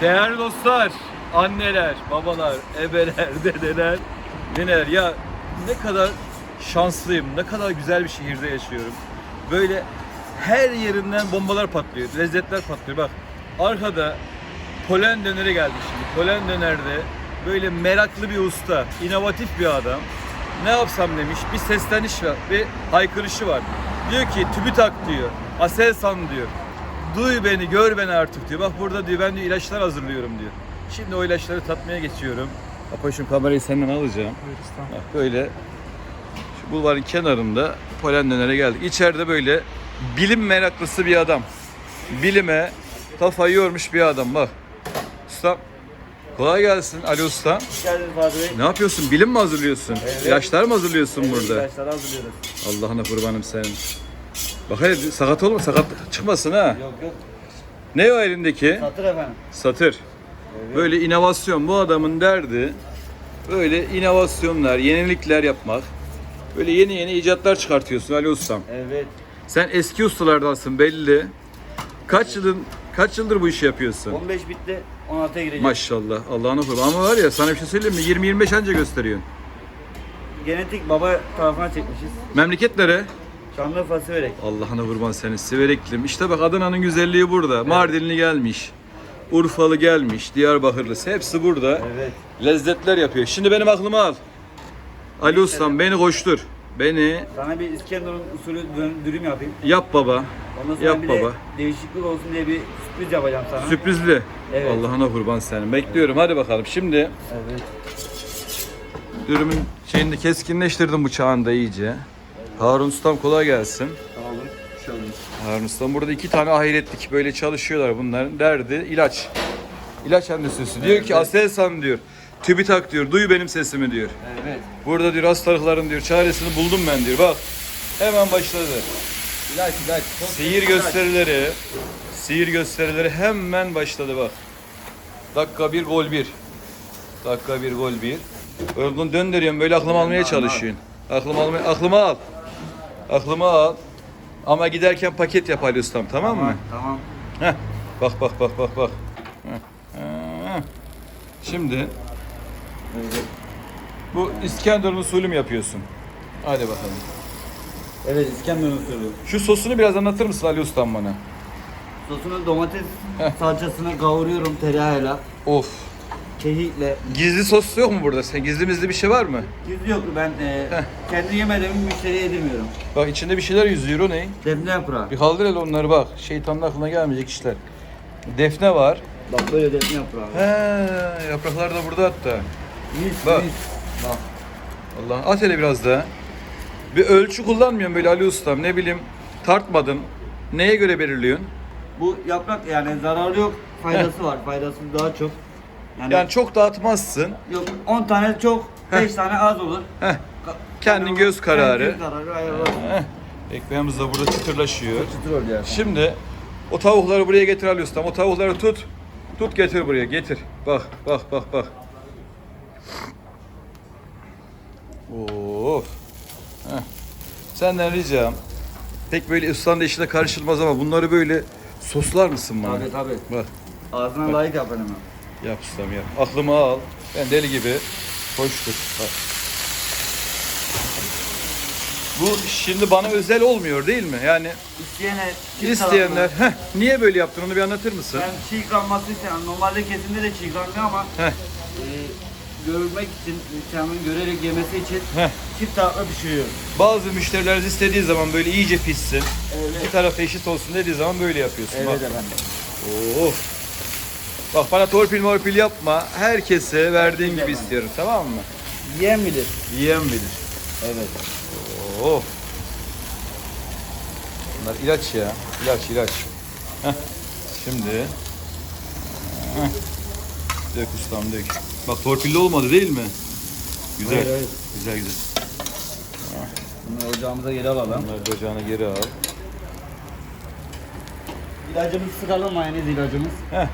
Değerli dostlar, anneler, babalar, ebeler, dedeler, neler ya ne kadar şanslıyım, ne kadar güzel bir şehirde yaşıyorum. Böyle her yerinden bombalar patlıyor, lezzetler patlıyor. Bak arkada polen döneri geldi şimdi. Polen dönerde böyle meraklı bir usta, inovatif bir adam. Ne yapsam demiş, bir sesleniş var, bir haykırışı var. Diyor ki TÜBİTAK diyor, Aselsan diyor. Duy beni, gör beni artık diyor. Bak burada diyor ben diyor ilaçlar hazırlıyorum diyor. Şimdi o ilaçları tatmaya geçiyorum. Apaşım kamerayı senden alacağım. Bak böyle şu bulvarın kenarında polen dönere geldik. İçeride böyle bilim meraklısı bir adam. Bilime kafayı yormuş bir adam bak. Usta kolay gelsin Ali Usta. Hoş geldiniz Fatih Bey. Ne yapıyorsun? Bilim mi hazırlıyorsun? İlaçlar mı hazırlıyorsun Evet, burada? ilaçları hazırlıyoruz. Allah'ına kurbanım senin. Bak hele sakat olma, sakatlık çıkmasın ha. Yok yok. Ne o elindeki? Satır efendim. Satır. Böyle inovasyon bu adamın derdi. Böyle inovasyonlar, yenilikler yapmak. Böyle yeni yeni icatlar çıkartıyorsun Ali Ustam. Evet. Sen eski ustalardansın belli. Kaç yılın kaç yıldır bu işi yapıyorsun? 15 bitti. 16'ya gireceğiz. Maşallah. Allah'ına kurban. Ama var ya sana bir şey söyleyeyim mi? 20-25 anca gösteriyorsun. Genetik baba tarafına çekmişiz. Memleketlere Şanlıurfa Siverek. Allah'ına kurban senin Sivereklim. İşte bak Adana'nın güzelliği burada. Mardinli gelmiş. Urfalı gelmiş. Diyarbakırlısı. Hepsi burada. Evet. Lezzetler yapıyor. Şimdi benim aklıma al. Ali Ustam beni koştur. Beni Sana bir İskenderun usulü dön- dürüm yapayım. yap baba. Ondan sonra Yap bir baba. de değişiklik olsun diye bir sürpriz yapacağım sana. Sürprizli. Evet. Allah'ına kurban senin. Bekliyorum. Hadi bakalım. Şimdi Evet. dürümün şeyini keskinleştirdim bıçağını da iyice. Harun Ustam kolay gelsin. Tamam. Şöyle. Harun Ustam burada iki tane ahiretlik böyle çalışıyorlar bunların. Derdi ilaç. İlaç endüstrisi. Diyor ki Aselsan diyor. TÜBİTAK diyor. Duy benim sesimi diyor. Evet. Burada diyor hastalıkların diyor çaresini buldum ben diyor. Bak hemen başladı. İlaç ilaç. Çok Sihir ilaç. gösterileri, sihir gösterileri hemen başladı bak. Dakika bir gol bir. Dakika bir gol bir. Öldün döndürüyorum böyle aklımı almaya çalışıyorsun. Aklımı almaya, aklımı al. Aklımı al. Ama giderken paket yap Ali Ustam tamam mı? Tamam. Heh. Bak bak bak bak bak. Heh. Heh. Şimdi bu İskenderun usulü mü yapıyorsun? Hadi bakalım. Evet İskenderun usulü. Şu sosunu biraz anlatır mısın Ali Ustam bana? Sosunu domates Heh. salçasını kavuruyorum tereyağıyla. Of. Kehikle. Gizli sos yok mu burada? Sen gizli mizli bir şey var mı? Gizli yok ben e. kendi yemediğimi müşteriye yedirmiyorum. Bak içinde bir şeyler yüzüyor o ne? Defne yaprağı. Bir kaldır hele onları bak. Şeytanın aklına gelmeyecek işler. Defne var. Bak böyle defne yaprağı. He, yapraklar da burada hatta. Mis Bak. mis. Bak. Allah at hele biraz daha. Bir ölçü kullanmıyorum böyle Ali Ustam. Ne bileyim tartmadın. Neye göre belirliyorsun? Bu yaprak yani zararı yok, faydası var. Faydası daha çok. Yani, Yani çok dağıtmazsın. yok 10 tane çok, 5 tane az olur. Heh. Kendin göz kararı. Ayarlarsın. Heh. Ekmeğimiz de burada çıtırlaşıyor. Çıtır oluyor yani. Şimdi o tavukları buraya getir Ali Ustam. O tavukları tut. Tut getir buraya getir. Bak bak bak bak. Of. Heh. Senden ricam. Pek böyle ıslandı işine karışılmaz ama bunları böyle soslar mısın bana? Tabii tabii. Bak Ağzına layık yap hemen. yap ustam yap. Aklımı al. Ben deli gibi koştur. Bak. Bu şimdi bana özel olmuyor değil mi? Yani İsteyene isteyenler. taraflı. Heh, niye böyle yaptın onu bir anlatır mısın? Ben çiğ kalması isteyen, normalde kesimde de çiğ kalmıyor ama Heh. e, görmek için, müşterimin görerek yemesi için Heh. çift taraflı pişiriyorum. Bazı müşteriler istediği zaman böyle iyice pişsin. Evet. İki taraf eşit olsun dediği zaman böyle yapıyorsun. Evet Bak. efendim. Of. Bak bana torpil morpil yapma. Herkese verdiğim gibi Efendim. istiyorum tamam mı? Yiyen bilir. Yiyen bilir. Evet. Of. Bunlar ilaç ya. İlaç ilaç. Heh. Şimdi. Heh. Dök ustam dök. Bak torpilli olmadı değil mi? Güzel. Evet, evet. Güzel güzel. Bunu ocağımıza geri alalım. Bunları da ocağına geri al. İlacımızı sıkalım mayonez ilacımız. Heh.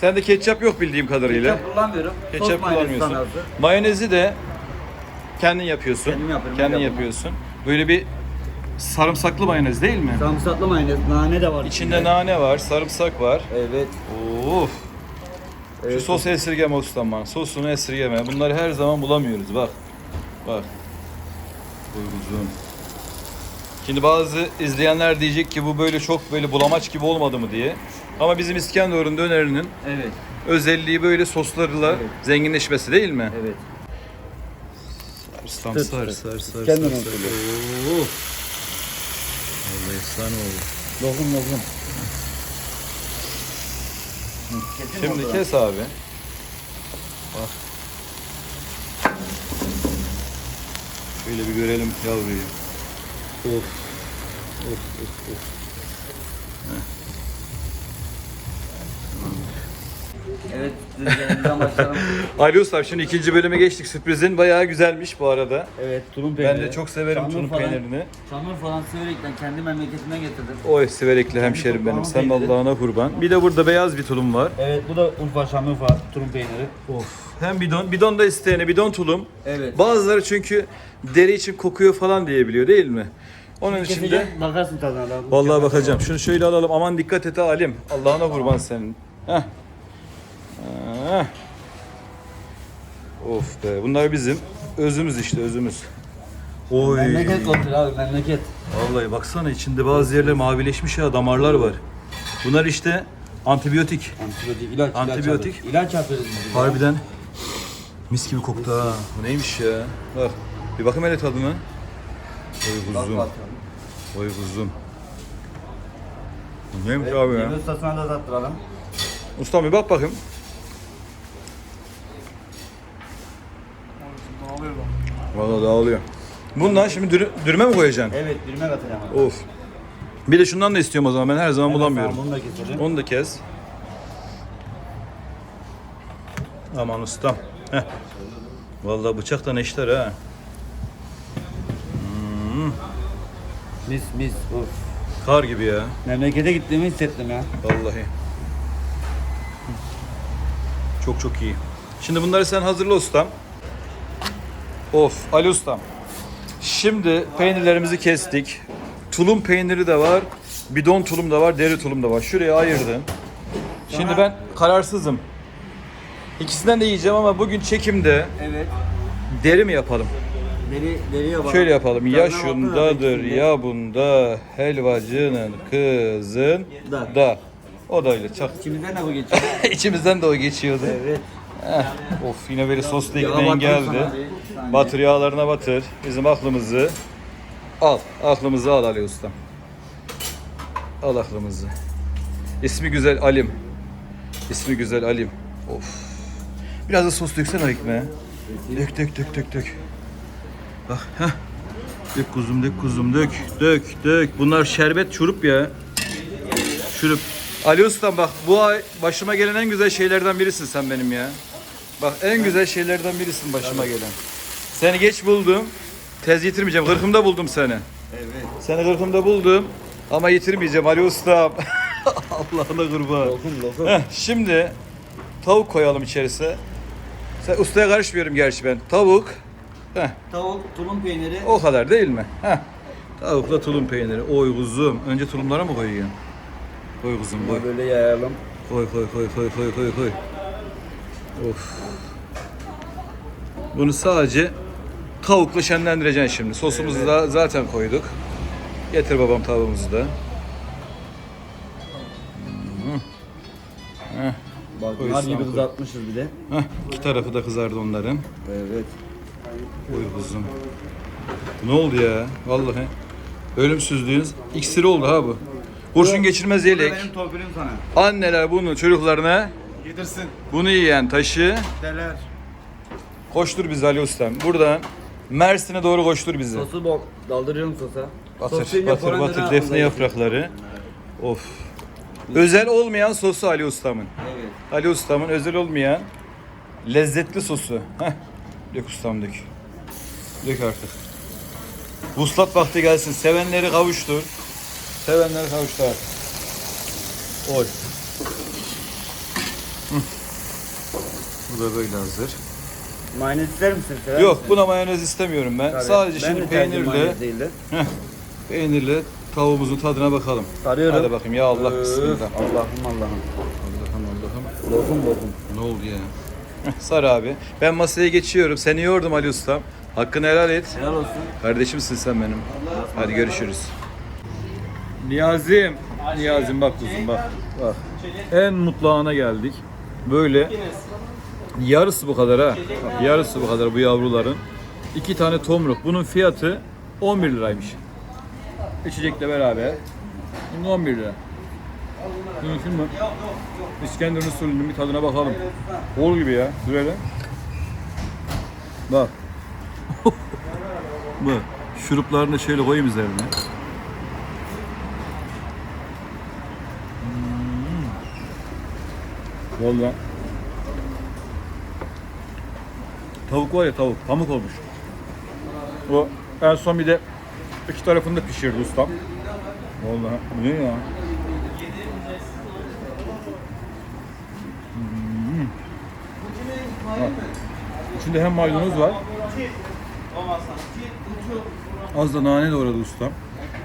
Sende ketçap yok bildiğim kadarıyla. Ketçap kullanmıyorum. Ketçap Sos kullanmıyorsun. Mayonezi de kendin yapıyorsun. Kendim yapıyorum, Kendin yapımı. yapıyorsun. Böyle bir sarımsaklı mayonez değil mi? Sarımsaklı mayonez, nane de var. İçinde nane var, sarımsak var. Evet. Of. Evet. Şu sosu esirgeme ustam bana. Sosunu esirgeme. Bunları her zaman bulamıyoruz. Bak. Bak. Uyuzum. Şimdi bazı izleyenler diyecek ki bu böyle çok böyle bulamaç gibi olmadı mı diye. Ama bizim İskenderun dönerinin Evet. özelliği böyle soslarla Evet. zenginleşmesi değil mi? Evet. Ustam Tut, sar tut. sar sar İskender sar. Oo. Vallahi efsane oldu. Lokum lokum. Şimdi kes abi. Bak. Şöyle bir görelim yavruyu. Of. Of of of. Evet. Başlayalım. Ali Usta şimdi ikinci bölüme geçtik. Sürprizin bayağı güzelmiş bu arada. Evet. Tulum peyniri. Ben de çok severim tulum Şanlıurfa'dan- peynirini. Şanlıurfa'dan Siverek'ten kendi memleketimden getirdim. Oy Siverekli hemşerim benim. Sen Allah'ına kurban. Bir de burada beyaz bir tulum var. Evet bu da Urfa Şanlıurfa tulum peyniri. Of. Hem bidon, bidon da isteyene bidon tulum. Evet. Bazıları çünkü deri için kokuyor falan diyebiliyor değil mi? Onun için de bakarsın tadına da. Vallahi bakacağım. Şunu şöyle alalım. Aman dikkat et ha Alim. Allah'ına kurban senin. Heh. Heh. Of be. Bunlar bizim özümüz işte özümüz. Oy. Memleket kokuyor abi memleket. Vallahi baksana içinde bazı yerler mavileşmiş ya damarlar var. Bunlar işte antibiyotik. Antibiyotik, ilaç, Antibiyotik. ilaç, ilaç yapıyoruz biz. ya. Harbiden mis gibi koktu ha. Bu neymiş ya? Bak. Bir bakayım hele tadına. Oy Bak kuzum. bak. Oy kuzum. Bu Neymiş Evet, abi ya? Yeni ustasına da tattıralım. Ustam bir bak bakayım. Valla dağılıyor. Bundan şimdi dürü- dürüme mi koyacaksın? Evet, dürüme katacağım abi. Of. Bir de şundan da istiyorum o zaman. Ben her zaman Evet, bulamıyorum. tamam, Bunu da keselim. Onu da kes. Aman ustam. Heh. Vallahi bıçaktan eşler ha. Mis mis. Of. Kar gibi ya. Memlekete gittiğimi hissettim ya. Vallahi. Çok çok iyi. Şimdi bunları sen hazırla ustam. Of Ali ustam. Şimdi peynirlerimizi kestik. Tulum peyniri de var. Bidon tulum da var, deri tulum da var. Şuraya ayırdım. Şimdi ben kararsızım. İkisinden de yiyeceğim ama bugün çekimde Evet. deri mi yapalım? Deri, deriye bak. Şöyle yapalım. Ya şundadır ya bunda helvacının kızın Da. da. O da öyle çak. İçimizden de bu geçiyor. İçimizden de o geçiyordu. evet. Eh, of yine böyle soslu ekmeğin geldi. Batır yağlarına batır. Bizim aklımızı al. Aklımızı al Ali Ustam. Al aklımızı. İsmi güzel Alim. İsmi güzel Alim. Of. Biraz da sos döksene o ekmeğe. Dök dök dök dök dök. Bak heh. Dök kuzum dök kuzum dök dök dök. Bunlar şerbet şurup ya. Şurup. Ali Ustam bak bu ay başıma gelen en güzel şeylerden birisin sen benim ya. Bak en güzel şeylerden birisin başıma gelen. Seni geç buldum. Tez yitirmeyeceğim. Kırkımda buldum seni. Evet. Seni kırkımda buldum. Ama yitirmeyeceğim Ali Ustam. Allah'ına kurban. Lokum lokum. Heh, şimdi tavuk koyalım içerisine. Sen ustaya karışmıyorum gerçi ben. Tavuk. Heh, Tavuk, tulum peyniri. o kadar değil mi? Heh. Tavukla tulum peyniri. Oy kuzum. Önce tulumlara mı koyuyorsun? Koy kuzum koy. Böyle yayalım. Koy koy koy koy koy koy koy. Of. Bunu sadece tavukla şenlendireceksin şimdi. Sosumuzu da zaten koyduk. Getir babam tavuğumuzu da. Bak nar gibi kızartmışız bir de. Heh, iki tarafı da kızardı onların. Evet. Oy kuzum. Ne oldu ya? Vallahi. Ölümsüzlüğün iksiri oldu ha bu. Kurşun geçirmez yelek. Benim torpilim sana. Anneler bunu çocuklarına Yedirsin. bunu yiyen taşı Deler. koştur bizi Ali Ustam. Buradan Mersin'e doğru koştur bizi. Sosu bol. Daldırıyorum sosa. Batır, Sosu batır, batır defne ağzına yaprakları. Of. Özel olmayan sosu Ali Ustam'ın. Evet. Ali Ustam'ın özel olmayan lezzetli sosu. Heh. Dök ustam dök. Dök artık. Vuslat vakti gelsin. Sevenleri kavuştur. Sevenleri kavuştur artık. Oy. Bu da böyle hazır. Mayonez ister misin? Sever Yok misin? buna mayonez istemiyorum ben. Tabii. Sadece Ben şimdi de tercihim peynirle mayonez peynirle tavuğumuzun tadına bakalım. Sarıyorum. Hadi bakayım ya Allah Öf, bismillah. Allah'ım Allah'ım. Allah'ım Allah'ım. Lokum lokum. Ne oldu ya? Sar abi. Ben masaya geçiyorum. Seni yordum Ali Ustam. Hakkını helal et. Helal olsun. Kardeşimsin sen benim. Hadi görüşürüz. Niyazim. Niyazim bak kuzum bak. Bak. En mutlu ana geldik. Böyle yarısı bu kadar ha. Yarısı bu kadar bu yavruların. İki tane tomruk. Bunun fiyatı 11 liraymış. İçecekle beraber. Şimdi 11 lira. Şimdi şimdi İskender usulünün bir tadına bakalım. Bol gibi ya. Dur hele. Bak. Bak. Şuruplarını şöyle koyayım üzerine. Hmm. Tavuk var ya tavuk. Pamuk olmuş. O en son bir de iki tarafını da pişirdi ustam. Vallahi bu ne ya? Hmm. Bak. İçinde hem maydanoz var. Az da nane doğradı ustam.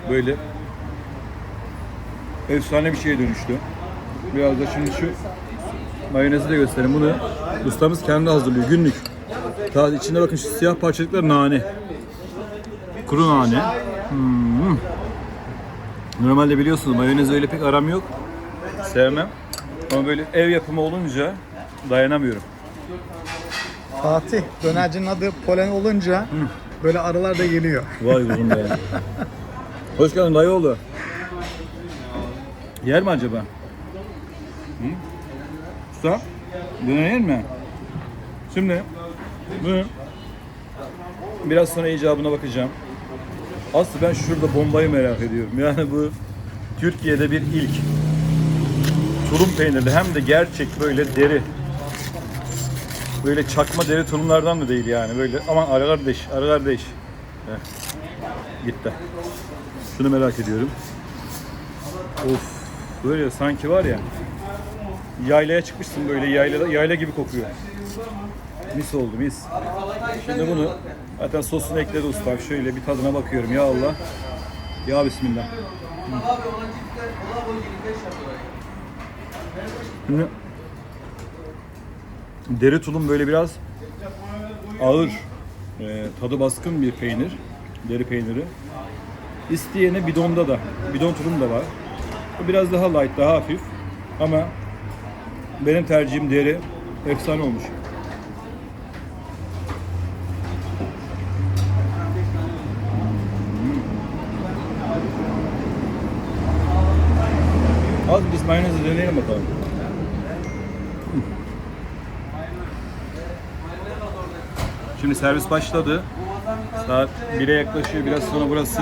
Böyle efsane bir şeye dönüştü. Biraz da şimdi şu mayonezi de göstereyim. Bunu ustamız kendi hazırlıyor günlük. Daha içinde bakın şu siyah parçacıklar nane. Kuru nane. Hmm. Normalde biliyorsunuz mayonez öyle pek aram yok. Sevmem. Ama böyle ev yapımı olunca dayanamıyorum. Fatih, dönercinin adı polen olunca böyle arılar da geliyor. Vay kuzum be. Hoş geldin dayıoğlu. Yer mi acaba? Hı? Usta, döner yer mi? Şimdi bunu biraz sonra icabına bakacağım. Aslı ben şurada bombayı merak ediyorum. Yani bu Türkiye'de bir ilk. Tulum peynirli hem de gerçek böyle deri. Böyle çakma deri tulumlardan da değil yani böyle aman ara kardeş, ara kardeş. Heh. Gitti. Şunu merak ediyorum. Of. Böyle sanki var ya. Yaylaya çıkmışsın böyle yayla, yayla gibi kokuyor. Mis oldu mis. Şimdi bunu zaten sosunu ekledi ustam. Şöyle bir tadına bakıyorum ya Allah. Ya Bismillah. Şimdi deri tulum böyle biraz ağır, e, tadı baskın bir peynir. Deri peyniri. İsteyene bidonda da, bidon tulum da var. Bu biraz daha light, daha hafif. Ama benim tercihim deri. Efsane olmuş. Az biz mayonezi deneyelim bakalım. Şimdi servis başladı. Saat 1'e yaklaşıyor. Biraz sonra burası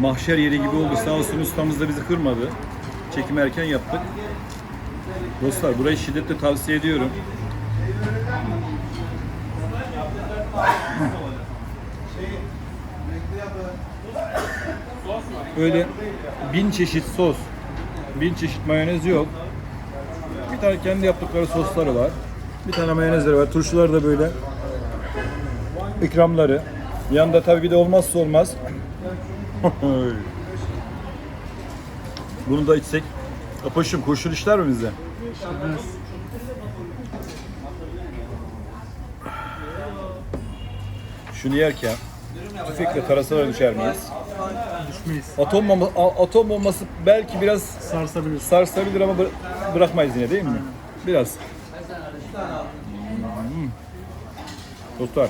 mahşer yeri gibi oldu. Sağ olsun ustamız da bizi kırmadı. Çekim erken yaptık. Dostlar burayı şiddetle tavsiye ediyorum. Öyle bin çeşit sos, bin çeşit mayonez yok. Bir tane kendi yaptıkları sosları var. Bir tane mayonezleri var. Turşular da böyle ikramları. Yanında tabii bir de olmazsa olmaz. Bunu da içsek. Apaşım kurşun işler mi bize? Şunu yerken tüfekle tarasalar düşer miyiz? Düşmeyiz. Atom, bomba, a- atom bombası belki biraz Sarsabilir. sarsabilir ama bıra- bırakmayız yine değil mi? Biraz. Hmm. Dostlar.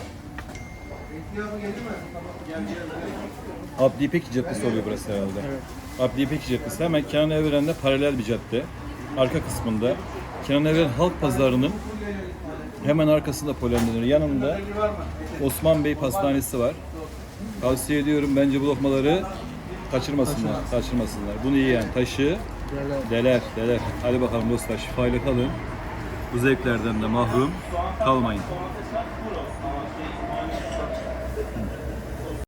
Abdi İpek Caddesi oluyor burası herhalde. Abdi İpek Caddesi hemen Kenan Evren'de paralel bir cadde. Arka kısmında Kenan Evren Halk Pazarı'nın hemen arkasında Polendenir. Yanında Osman Bey Pastanesi var. Tavsiye ediyorum bence bu lokmaları kaçırmasınlar. Kaçırmasınlar. Bunu yiyen taşı deler, deler. Hadi bakalım dostlar şifayla kalın. Bu zevklerden de mahrum kalmayın.